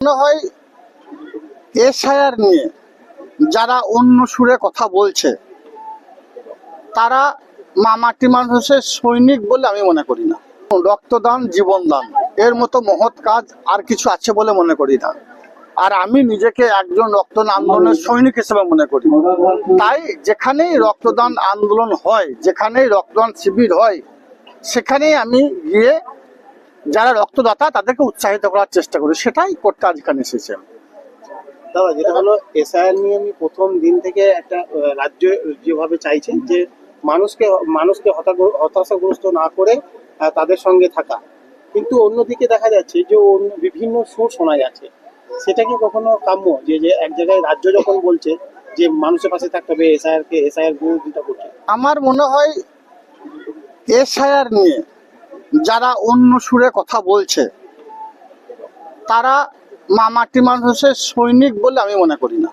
মনে হয় এসআইআর নিয়ে যারা অন্য সুরে কথা বলছে, তারা মা মানুষের সৈনিক বলে আমি মনে করি না। রক্তদান, জীবনদান, এর মতো মহৎ কাজ আর কিছু আছে বলে মনে করি না। আর আমি নিজেকে একজন রক্তদান আন্দোলনের সৈনিক হিসেবে মনে করি। তাই যেখানেই রক্তদান আন্দোলন হয়, যেখানেই রক্তদান শিবির হয়, সেখানেই আমি গিয়ে যারা রক্তদাতা তাদেরকে উৎসাহিত করার চেষ্টা করি। সেটাই করতে আজ এখানে এসেছে। দাদা যেটা হলো এসআইআর নিয়ে আমি প্রথম দিন থেকে একটা রাজ্য যেভাবে চাইছেন যে মানুষকে মানুষকে হতাশাগ্রস্ত না করে তাদের সঙ্গে থাকা। কিন্তু অন্যদিকে দেখা যাচ্ছে যে অন্য বিভিন্ন সুর শোনা যাচ্ছে। সেটা কি কখনো কাম্য? যে যে এক জায়গায় রাজ্য যখন বলছে যে মানুষের পাশে থাকতে হবে এসআইআর কে এসআইআর বিরোধিতা করছে। আমার মনে হয় এসআইআর নিয়ে যারা অন্য সুরে কথা বলছে, তারা মা মাটি মানুষের সৈনিক বলে আমি মনে করি না।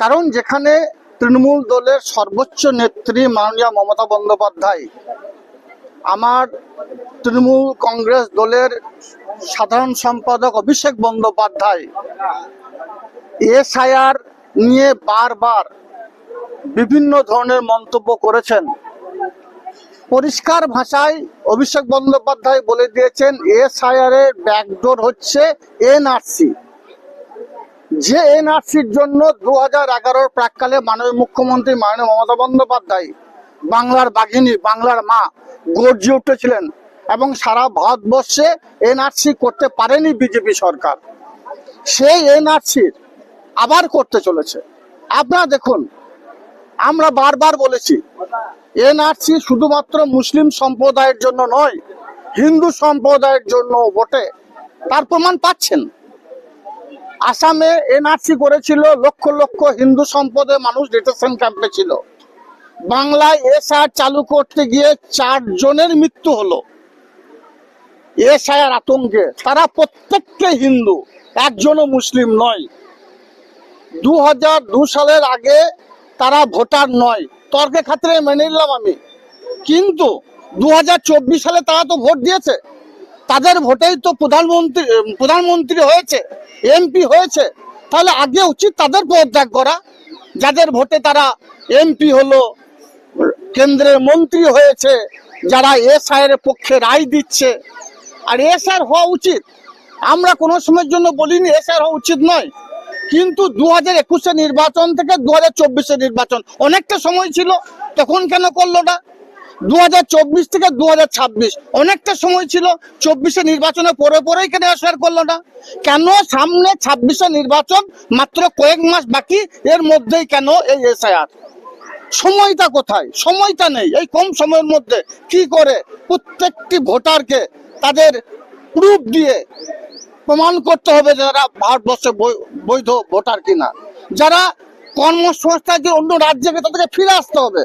কারণ যেখানে তৃণমূল দলের সর্বোচ্চ নেত্রী মাননীয় মমতা বন্দ্যোপাধ্যায়, আমার তৃণমূল কংগ্রেস দলের সাধারণ সম্পাদক অভিষেক বন্দ্যোপাধ্যায় এসআইআর নিয়ে বারবার বিভিন্ন ধরনের মন্তব্য করেছেন। পরিষ্কার ভাষায় অভিষেক বন্দ্যোপাধ্যায় বলে দিয়েছেন, এসআইআর এর ব্যাকডোর হচ্ছে এনআরসি। যে এনআরসির জন্য দু হাজার এগারোর প্রাককালে মাননীয় মুখ্যমন্ত্রী মাননীয় মমতা বন্দ্যোপাধ্যায়, বাংলার বাঘিনী, বাংলার মা গর্জে উঠেছিলেন এবং সারা ভারতবর্ষে এনআরসি করতে পারেনি বিজেপি সরকার। সেই এনআরসির আবার করতে চলেছে। আপনারা দেখুন, আমরা বারবার বলেছি এনআরসি শুধুমাত্র মুসলিম সম্প্রদায়ের জন্য নয়, হিন্দু সম্প্রদায়ের জন্য বটে। তার প্রমাণ পাচ্ছেন। আসামে এনআরসি করেছিল লক্ষ লক্ষ হিন্দু সম্প্রদায়ের মানুষ ডিটেনশন ক্যাম্পে ছিল। বাংলায় এসআর চালু করতে গিয়ে চার জনের মৃত্যু হলো। এসআইআর আতঙ্কে তারা প্রত্যেককে হিন্দু, একজনও মুসলিম নয়। দু সালের আগে তারা ভোটার নয়। তর্কের খাতিরে মেনে নিলাম আমি। কিন্তু দু হাজার চব্বিশ সালে তারা তো ভোট দিয়েছে। তাদের ভোটেই তো প্রধানমন্ত্রী প্রধানমন্ত্রী হয়েছে, এমপি হয়েছে। তাহলে আগে উচিত তাদের পদত্যাগ করা। যাদের ভোটে তারা এমপি হলো, কেন্দ্রের মন্ত্রী হয়েছে, যারা এস এসআইয়ের পক্ষে রায় দিচ্ছে। আর এসআর হওয়া উচিত। আমরা কোনো সময়ের জন্য বলিনি এস আর হওয়া উচিত নয়। কিন্তু দু হাজার একুশে নির্বাচন থেকে দু হাজার চব্বিশে নির্বাচন অনেকটা সময় ছিল, তখন কেন করল না? দু হাজার চব্বিশ থেকে দু অনেকটা সময় ছিল, চব্বিশে নির্বাচনে পরে পরেই কেন এসআর করল না? কেন সামনে ছাব্বিশে নির্বাচন মাত্র কয়েক মাস বাকি, এর মধ্যেই কেন এই এসআইআর? সময়টা কোথায়? সময়টা নেই। এই কম সময়ের মধ্যে কি করে প্রত্যেকটি ভোটারকে তাদের প্রুফ দিয়ে প্রমাণ করতে হবে যারা ভারতবর্ষে বৈধ ভোটার কিনা। যারা কর্মসংস্থান যে অন্য রাজ্যে তাদেরকে ফিরে আসতে হবে,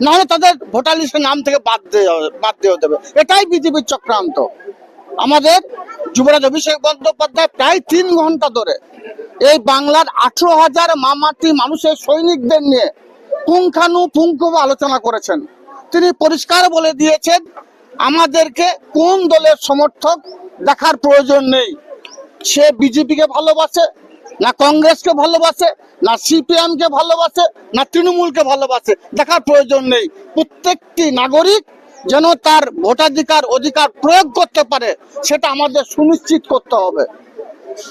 নাহলে তাদের ভোটার লিস্টের নাম থেকে বাদ হবে- বাদ দিয়ে দেবে এটাই বিজেপির চক্রান্ত। আমাদের যুবরাজ অভিষেক বন্দ্যোপাধ্যায় প্রায় তিন ঘণ্টা ধরে এই বাংলার আঠেরো হাজার মামাটি মানুষের সৈনিকদের নিয়ে পুঙ্খানু পুঙ্খভাবে আলোচনা করেছেন। তিনি পরিষ্কার বলে দিয়েছেন, আমাদেরকে কোন দলের সমর্থক দেখার প্রয়োজন নেই। সে বিজেপিকে ভালোবাসে, না কংগ্রেসকে ভালোবাসে, না সিপিএম কে ভালোবাসে, না তৃণমূলকে ভালোবাসে, দেখার প্রয়োজন নেই। প্রত্যেকটি নাগরিক যেন তার ভোটাধিকার অধিকার প্রয়োগ করতে পারে, সেটা আমাদের সুনিশ্চিত করতে হবে।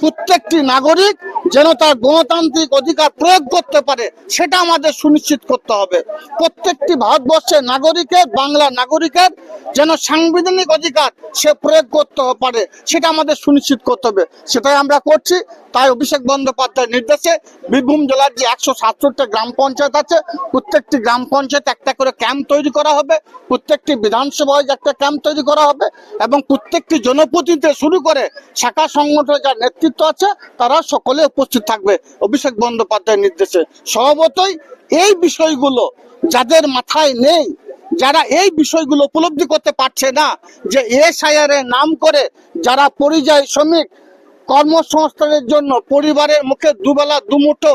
প্রত্যেকটি নাগরিক যেন তার গণতান্ত্রিক অধিকার প্রয়োগ করতে পারে, সেটা আমাদের সুনিশ্চিত করতে হবে। প্রত্যেকটি ভারতবর্ষের নাগরিকের বাংলা নাগরিকের যেন সাংবিধানিক অধিকার সে প্রয়োগ করতে পারে, সেটা আমাদের সুনিশ্চিত করতে হবে। সেটাই আমরা করছি। তাই অভিষেক বন্দ্যোপাধ্যায়ের নির্দেশে বীরভূম জেলার যে একশো সাতষট্টি গ্রাম পঞ্চায়েত আছে, প্রত্যেকটি গ্রাম পঞ্চায়েত একটা করে ক্যাম্প তৈরি করা হবে, প্রত্যেকটি বিধানসভায় একটা ক্যাম্প তৈরি করা হবে এবং প্রত্যেকটি জনপ্রতিনিধি শুরু করে শাখা সংগঠনের নেতৃত্ব আছে, তারা সকলে উপস্থিত থাকবে। অভিষেক বন্দ্যোপাধ্যায়ের নির্দেশে। স্বভাবতই এই বিষয়গুলো যাদের মাথায় নেই, যারা এই বিষয়গুলো উপলব্ধি করতে পারছে না, যে এসআইআর এর নাম করে যারা পরিযায়ী শ্রমিক, কর্মসংস্থানের জন্য, পরিবারের মুখে দুবেলা দুমুঠো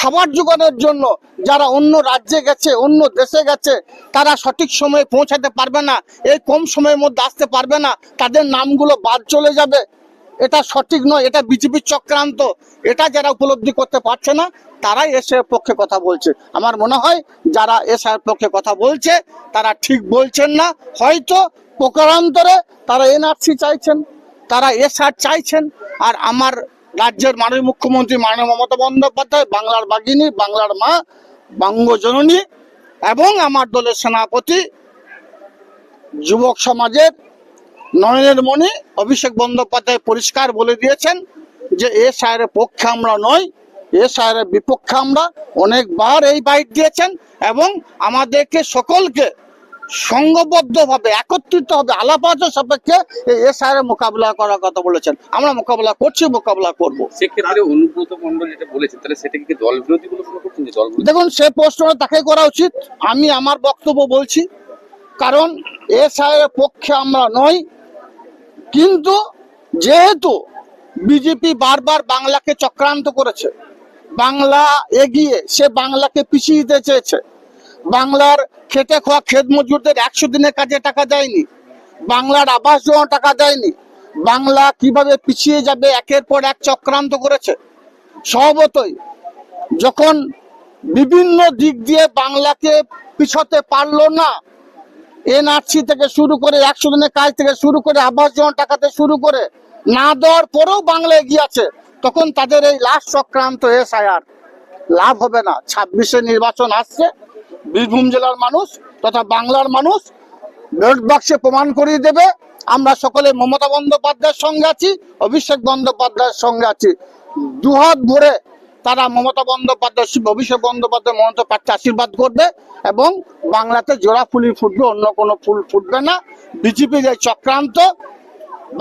খাবার জোগানোর জন্য যারা অন্য রাজ্যে গেছে, অন্য দেশে গেছে, তারা সঠিক সময়ে পৌঁছাতে পারবে না, এই কম সময়ের মধ্যে আসতে পারবে না, তাদের নামগুলো বাদ চলে যাবে। এটা সঠিক নয়, এটা বিজেপির চক্রান্ত। এটা যারা উপলব্ধি করতে পারছে না, তারাই এসে পক্ষে কথা বলছে। আমার মনে হয় যারা এসআর পক্ষে কথা বলছে, তারা ঠিক বলছেন না। হয়তো প্রকারান্তরে তারা এনআরসি চাইছেন, তারা এসআর চাইছেন। আর আমার রাজ্যের মাননীয় মুখ্যমন্ত্রী মাননীয় মমতা বন্দ্যোপাধ্যায়, বাংলার বাগিনী বাংলার মা, বঙ্গজননী এবং আমার দলের সেনাপতি, যুবক সমাজের নয়নের মণি অভিষেক বন্দ্যোপাধ্যায় পরিষ্কার বলে দিয়েছেন যে এ সায়ের পক্ষে আমরা নই এ সায়ের বিপক্ষে আমরা অনেকবার এই বাইট দিয়েছেন এবং আমাদেরকে সকলকে সংঘবদ্ধভাবে একত্রিত হবে আলাপাচ সাপেক্ষে এই এ সায়ের মোকাবিলা করার কথা বলেছেন। আমরা মোকাবিলা করছি মোকাবিলা করব। সেক্ষেত্রে অনুব্রত মন্ডল যেটা বলেছেন তাহলে কি দল বিরোধী বলে মনে করছেন দল দেখুন সে প্রশ্নটা তাকে করা উচিত। আমি আমার বক্তব্য বলছি। কারণ এ সাহের পক্ষে আমরা নই কিন্তু যেহেতু বিজেপি বারবার বাংলাকে চক্রান্ত করেছে, বাংলা এগিয়ে সে বাংলাকে পিছিয়ে দিতে চেয়েছে, বাংলার খেটে খাওয়া খেত মজুরদের একশো দিনের কাজে টাকা দেয়নি, বাংলার আবাস যোজনা টাকা দেয়নি, বাংলা কীভাবে পিছিয়ে যাবে একের পর এক চক্রান্ত করেছে স্বভাবতই যখন বিভিন্ন দিক দিয়ে বাংলাকে পিছতে পারল না এনআরসি থেকে শুরু করে একশো দিনের কাজ থেকে শুরু করে আবাস যোজনা টাকাতে শুরু করে না দেওয়ার পরেও বাংলা এগিয়ে আছে, তখন তাদের এই লাস্ট চক্রান্ত এসআইআর। লাভ হবে না। ছাব্বিশে নির্বাচন আসছে, বীরভূম জেলার মানুষ তথা বাংলার মানুষ ব্যালট বাক্সে প্রমাণ করিয়ে দেবে। আমরা সকলে মমতা বন্দ্যোপাধ্যায়ের সঙ্গে আছি, অভিষেক বন্দ্যোপাধ্যায়ের সঙ্গে আছি। দুহাত ভরে তারা মমতা বন্দ্যোপাধ্যায় অভিষেক বন্দ্যোপাধ্যায় মমতা প্রার্থী আশীর্বাদ করবে এবং বাংলাতে জোড়া ফুলি ফুটবে অন্য কোনো ফুল ফুটবে না। বিজেপি যে চক্রান্ত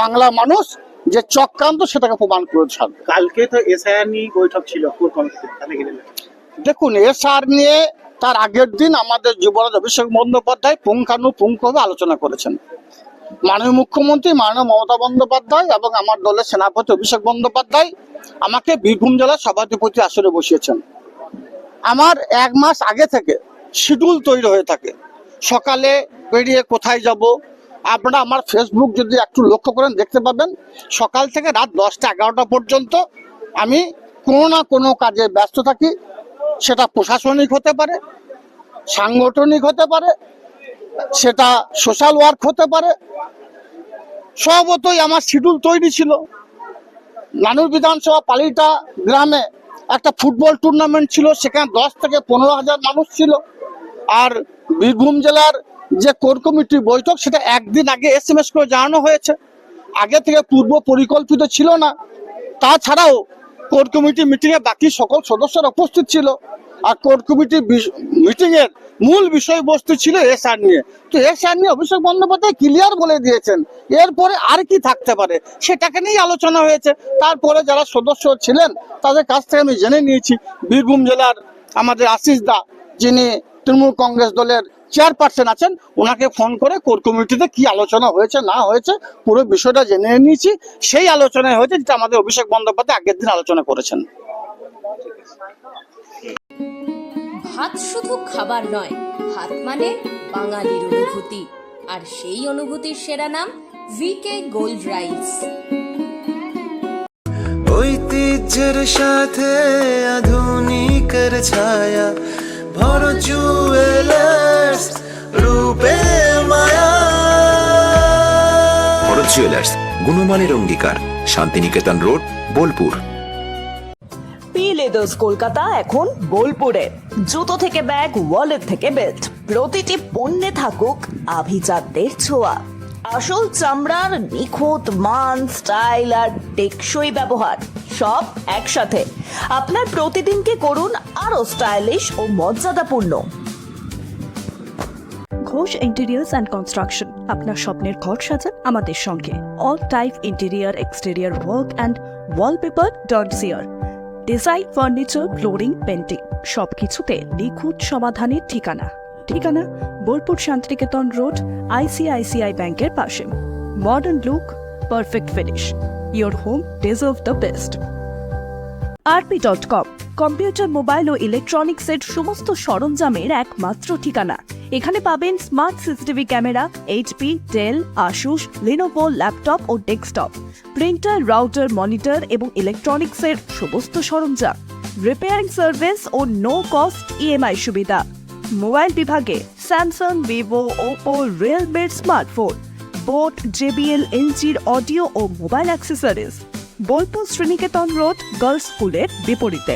বাংলা মানুষ যে চক্রান্ত সেটাকে প্রমাণ করে ছাড়বে। কালকে তো এসআইআর নিয়ে বৈঠক ছিল দেখুন এসআর নিয়ে তার আগের দিন আমাদের যুবরাজ অভিষেক বন্দ্যোপাধ্যায় পুঙ্খানুপুঙ্খভাবে আলোচনা করেছেন। মাননীয় মুখ্যমন্ত্রী, মাননীয় মমতা বন্দ্যোপাধ্যায় এবং আমার দলের সেনাপতি অভিষেক বন্দ্যোপাধ্যায় আমাকে বীরভূম জেলার সভাধিপতি আসরে বসিয়েছেন। আমার এক মাস আগে থেকে শিডিউল তৈরি হয়ে থাকে। সকালে বেরিয়ে কোথায় যাব? আপনারা আমার ফেসবুক যদি একটু লক্ষ্য করেন, দেখতে পাবেন, সকাল থেকে রাত দশটা এগারোটা পর্যন্ত আমি কোনো না কোনো কাজে ব্যস্ত থাকি। সেটা প্রশাসনিক হতে পারে, সাংগঠনিক হতে পারে সেটা সোশ্যাল ওয়ার্ক হতে পারে। স্বভাবতই আমার শিডিউল তৈরি ছিল। নানুর বিধানসভা পালিটা গ্রামে একটা ফুটবল টুর্নামেন্ট ছিল, সেখানে দশ থেকে পনেরো হাজার মানুষ ছিল। আর বীরভূম জেলার যে কোর কমিটির বৈঠক, সেটা একদিন আগে এস এম এস করে জানানো হয়েছে। আগে থেকে পূর্ব পরিকল্পিত ছিল না। তাছাড়াও কোর কমিটি মিটিংয়ে বাকি সকল সদস্যরা উপস্থিত ছিল। আর কোর কমিটি মিটিং এর মূল বিষয়বস্তু ছিল এসআর নিয়ে। তো এসআর নিয়ে অভিষেক বন্দ্যোপাধ্যায় ক্লিয়ার বলে দিয়েছেন, এরপরে আর কি থাকতে পারে সেটাকে নিয়েই আলোচনা হয়েছে। তারপরে যারা সদস্য ছিলেন, তাদের কাছ থেকে আমি জেনে নিয়েছি। বীরভূম জেলার আমাদের আশিস দা, যিনি তৃণমূল কংগ্রেস দলের চেয়ারপারসন আছেন, ওনাকে ফোন করে কোর কমিটিতে কি আলোচনা হয়েছে, না হয়েছে, পুরো বিষয়টা জেনে নিয়েছি। সেই আলোচনায় হয়েছে যেটা আমাদের অভিষেক বন্দ্যোপাধ্যায় আগের দিন আলোচনা করেছেন। ভাত শুধু খাবার নয় ভাত মানে বাঙালির অনুভূতি। আর সেই অনুভূতির সেরা নাম ভিকে গোল্ড রাইস ঐতিহ্যের সাথে আধুনিকের ছায়া ভর জুয়েলার্স রূপে মায়া। ভরত জুয়েলার্স গুণমানের অঙ্গীকার শান্তিনিকেতন রোড বোলপুর। লেদার্স কলকাতা এখন বোলপুরে। জুতো থেকে ব্যাগ ওয়ালেট থেকে বেল্ট প্রতিটি পণ্যে থাকুক আভিজাতদের ছোঁয়া। আসল চামড়ার নিখুঁত মান স্টাইল আর টেকসই ব্যবহার, সব একসাথে। আপনার প্রতিদিনকে করুন আরও স্টাইলিশ ও মর্যাদাপূর্ণ। ঘোষ ইন্টেরিয়ার্স অ্যান্ড কনস্ট্রাকশন আপনার স্বপ্নের ঘর সাজান আমাদের সঙ্গে। All type interior exterior work and wallpaper dot chair design, furniture, flooring painting সবকিছুতে নিখুঁত সমাধানের ঠিকানা। ঠিকানা বোলপুর শান্তিনিকেতন রোড আইসিআইসিআই ব্যাংকের পাশে। Modern look, perfect finish. Your home deserve the best. RP dot com, computer, mobile ও ইলেকট্রনিক্সের সমস্ত সরঞ্জামের একমাত্র ঠিকানা। এখানে পাবেন smart CCTV camera HP Dell Asus Lenovo laptop ও ডেস্কটপ প্রিন্টার রাউটার মনিটর এবং ইলেকট্রনিক্সের সমস্ত সরঞ্জাম রিপেয়ারিং সার্ভিস ও নো কস্ট ইএমআই সুবিধা। মোবাইল বিভাগে স্যামসাং ভিভো ওপো রিয়েলমির স্মার্টফোন বোট জেবিএল এলজির অডিও ও mobile accessories Bolpur Sriniketan road girls স্কুলের বিপরীতে।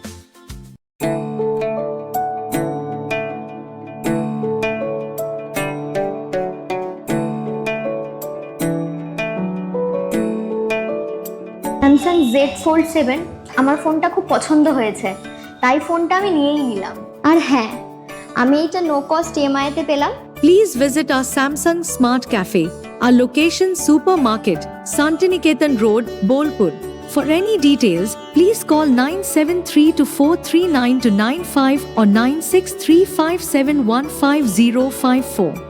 স্যামসাং জেড ফোল্ড সেভেন আমার ফোনটা খুব পছন্দ হয়েছে তাই ফোনটা আমি নিয়েই নিলাম আর হ্যাঁ আমি এটা নো কস্ট ইএমআইতে পেলাম Please visit our Samsung Smart Cafe, our location Supermarket, Santiniketan Road, Bolpur. For any details, please call 973 to 439 to 95 or 9635715054.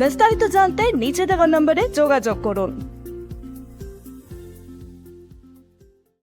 বিস্তারিত জানতে নিচে দেওয়া নম্বরে যোগাযোগ করুন।